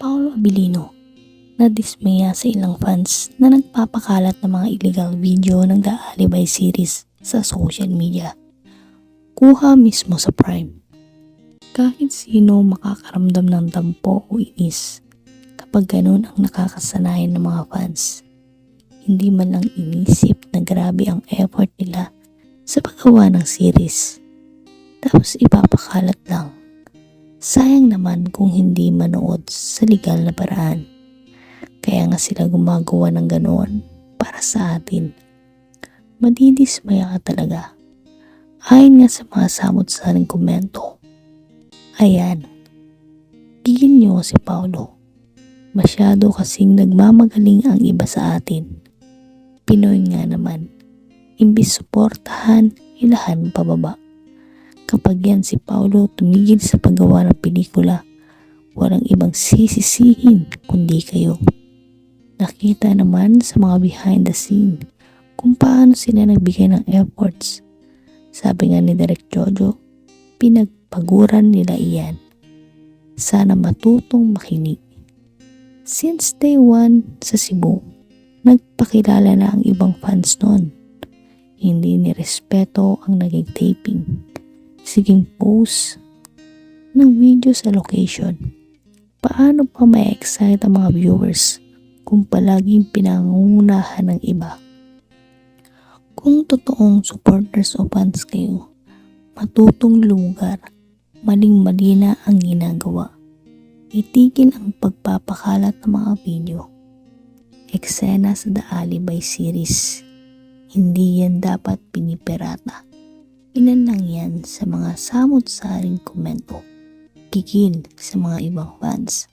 Paolo Abilino na dismaya sa ilang fans na nagpapakalat ng mga illegal video ng The Alibay series sa social media. Kuha mismo sa Prime. Kahit sino makakaramdam ng tampo o inis kapag ganun ang nakakasanayan ng mga fans. Hindi man lang inisip na grabe ang effort nila sa paggawa ng series. Tapos ipapakalat lang. Sayang naman kung hindi manood sa legal na paraan. Kaya nga sila gumagawa ng ganoon para sa atin. Madidismaya ka talaga. Ayon nga sa mga samot-saring komento. Ayan. Gigil niyo si Paulo. Masyado kasing nagmamagaling ang iba sa atin. Pinoy nga naman. Imbis suportahan, ilahan pababa. Kapag yan si Paulo tumigil sa paggawa ng pelikula, walang ibang sisisihin kundi kayo. Nakita naman sa mga behind the scene kung paano sila nagbigay ng efforts. Sabi nga ni Direk Jojo, pinagpaguran nila iyan. Sana matutong makinig. Since day one sa Cebu, nagpakilala na ang ibang fans noon. Hindi ni respeto ang naging taping. Siging post ng video sa location. Paano pa may excite ang mga viewers kung palaging pinangungunahan ng iba? Kung totoong supporters o fans kayo, matutong lugar, maling-mali na ang ginagawa. Itigil ang pagpapakalat ng mga video. Eksena sa The Alibay series. Hindi yan dapat piniperata. Ilan yan sa mga samot-saring komento. Kikil sa mga ibang fans.